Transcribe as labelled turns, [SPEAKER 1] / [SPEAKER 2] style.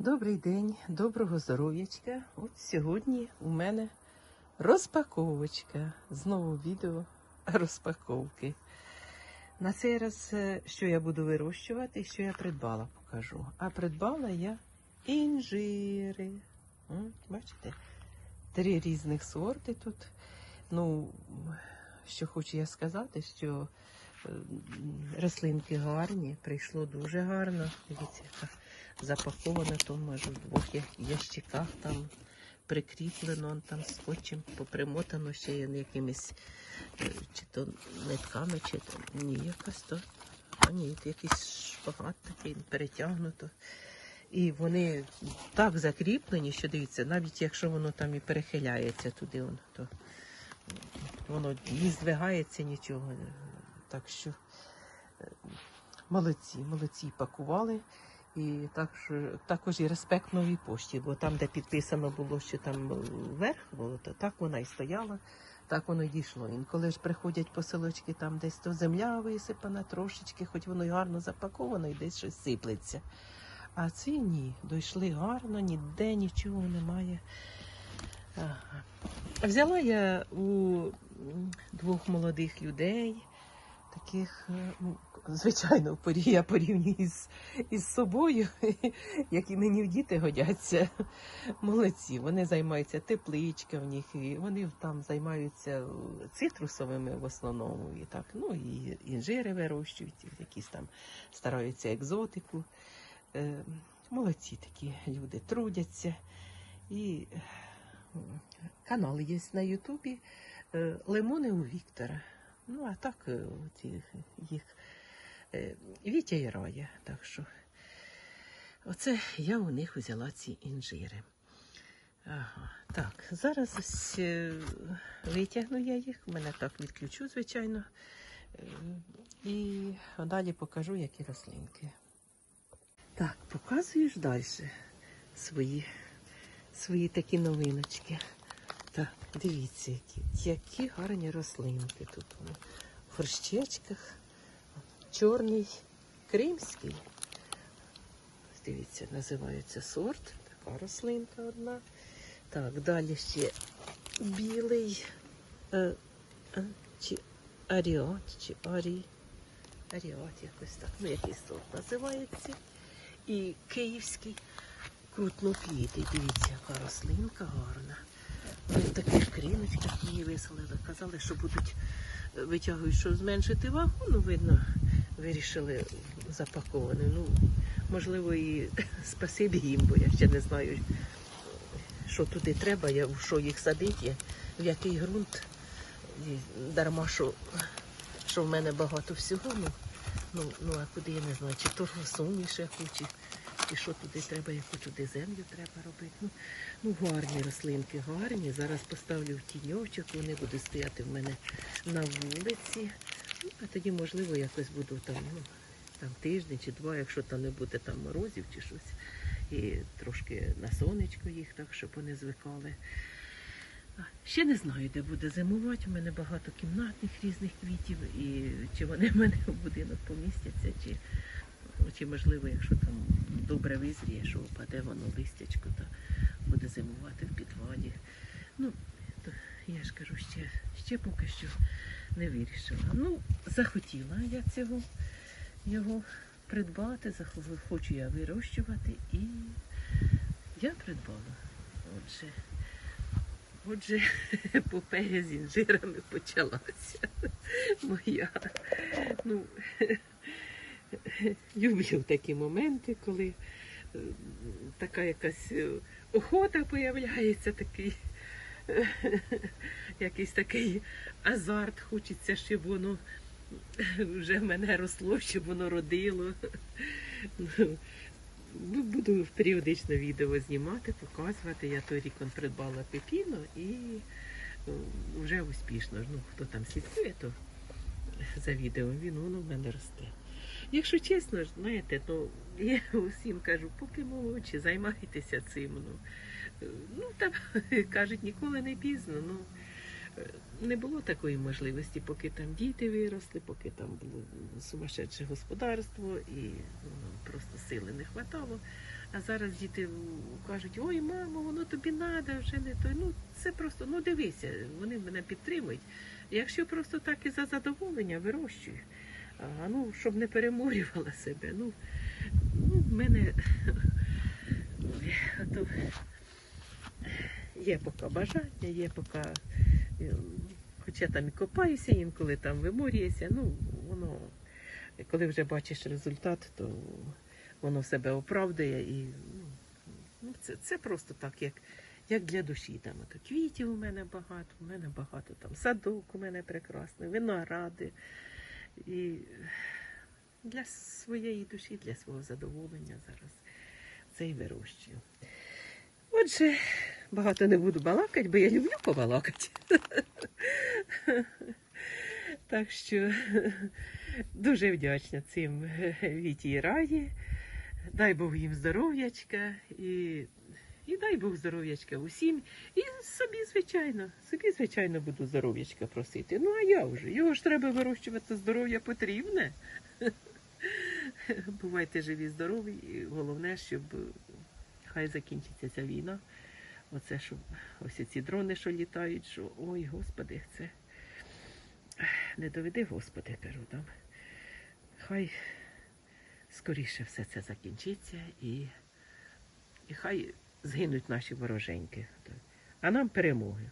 [SPEAKER 1] Добрий день, доброго здоров'ячка. От сьогодні у мене розпаковочка. Знову відео розпаковки. На цей раз, е, що я буду вирощувати, що я придбала, покажу. А придбала я інжири. Бачите? Три різних сорти тут. Ну, що хочу я сказати, що е, рослинки гарні, прийшло дуже гарно. Дивіться, яка запаковано, то може в двох ящиках там прикріплено, там скотчем попримотано ще якимись е, чи то нитками, чи то ні, якось то. А ні, якийсь шпагат такий перетягнуто. І вони так закріплені, що дивіться, навіть якщо воно там і перехиляється туди, он, то воно не здвигається нічого. Так що е, молодці, молодці пакували. І так, також і респект новій пошті, бо там, де підписано було, що там вверх було, то так вона і стояла, так воно й дійшло. Інколи ж приходять посилочки, там десь то земля висипана трошечки, хоч воно й гарно запаковано, і десь щось сиплеться. А ці ні, дійшли гарно, ніде нічого немає. Ага. Взяла я у двох молодих людей, таких, е, ну, звичайно, я порівнюю із, із собою, які мені в діти годяться. Молодці, вони займаються тепличка в них, і вони там займаються цитрусовими в основному. І так, ну і інжири вирощують, і якісь там стараються екзотику. Е, Молодці такі люди трудяться. І е, канал є на Ютубі Лимони у Віктора. Ну, а так е, їх, е, Вітя і. Так що оце я у них взяла ці інжири. Ага, так, зараз ось е, витягну я їх, у мене так відключу, звичайно. І далі покажу, які рослинки. Так, показуєш далі свої, свої такі новиночки. Так, дивіться, які, які гарні рослинки тут. вони. В горщечках. Чорний кримський. Дивіться, називається сорт. Така рослинка одна. Так, далі ще білий е, е, чи аріат, чи арі. Аріат якось так. Ну, який сорт називається. І київський крутноплітий. Дивіться, яка рослинка гарна. Вони в таких кріночках її виселили. Казали, що будуть е, витягують, щоб зменшити вагу. Ну, видно, вирішили запаковані. Ну, можливо, і спасибі їм, бо я ще не знаю, що туди треба, що їх садити, в який ґрунт. Дарма, що, що в мене багато всього. Ну, ну, ну а куди я не знаю, чи то суміш яку, чи що туди треба, яку туди землю треба робити. Ну, ну гарні рослинки, гарні. Зараз поставлю в тіньочок, вони будуть стояти в мене на вулиці. Ну, а тоді, можливо, якось буду там, ну, там тиждень чи два, якщо там не буде там морозів чи щось. І трошки на сонечко їх, так, щоб вони звикали. Ще не знаю, де буде зимувати. У мене багато кімнатних різних квітів, і чи вони в мене в будинок помістяться, чи, чи можливо, якщо там добре визріє, що впаде воно листячко, то буде зимувати в підвалі. Ну, то я ж кажу, ще, ще поки що не вирішила. Ну, захотіла я цього його придбати, хочу я вирощувати і я придбала. Отже, отже, епопея з інжирами почалася. Моя. Ну, люблю такі моменти, коли е, така якась е, охота появляється, такий, якийсь такий азарт, хочеться, щоб воно вже мене росло, щоб воно родило. Ну, Буду періодично відео знімати, показувати. Я той рік придбала пепіно і е, вже успішно. Ну, хто там слідкує, то за відео він воно в мене росте. Якщо чесно, знаєте, то я усім кажу, поки молодші, займайтеся цим. Ну, ну там кажуть, ніколи не пізно. Ну, е, не було такої можливості, поки там діти виросли, поки там було сумасшедше господарство і ну, просто сили не хватало. А зараз діти кажуть, ой, мамо, воно тобі треба, вже не то. Ну, це просто, ну дивися, вони мене підтримують. Якщо просто так і за задоволення вирощую, а ну, щоб не переморювала себе. Ну, ну в мене то є поки бажання, є поки. е, Хоча там і копаюся, інколи там виморюєшся, ну воно, коли вже бачиш результат, то воно себе оправдує і ну, ну, це, це просто так, як, як для душі. Там ото квітів у мене багато, у мене багато там садок у мене прекрасний, виногради. І для своєї душі, для свого задоволення зараз це і вирощую. Отже, багато не буду балакати, бо я люблю побалакати. Так що дуже вдячна цим Віті і Раї. Дай Бог їм здоров'ячка і, і дай Бог здоров'ячка усім. І собі, звичайно, собі, звичайно, буду здоров'ячка просити. Ну, а я вже. Його ж треба вирощувати, здоров'я потрібне. Бувайте живі, здорові. І головне, щоб хай закінчиться ця війна. Оце, щоб ось ці дрони, що літають, що ой, господи, це не доведи, господи, кажу там. Хай скоріше все це закінчиться і, і хай згинуть наші вороженьки. А нам перемоги.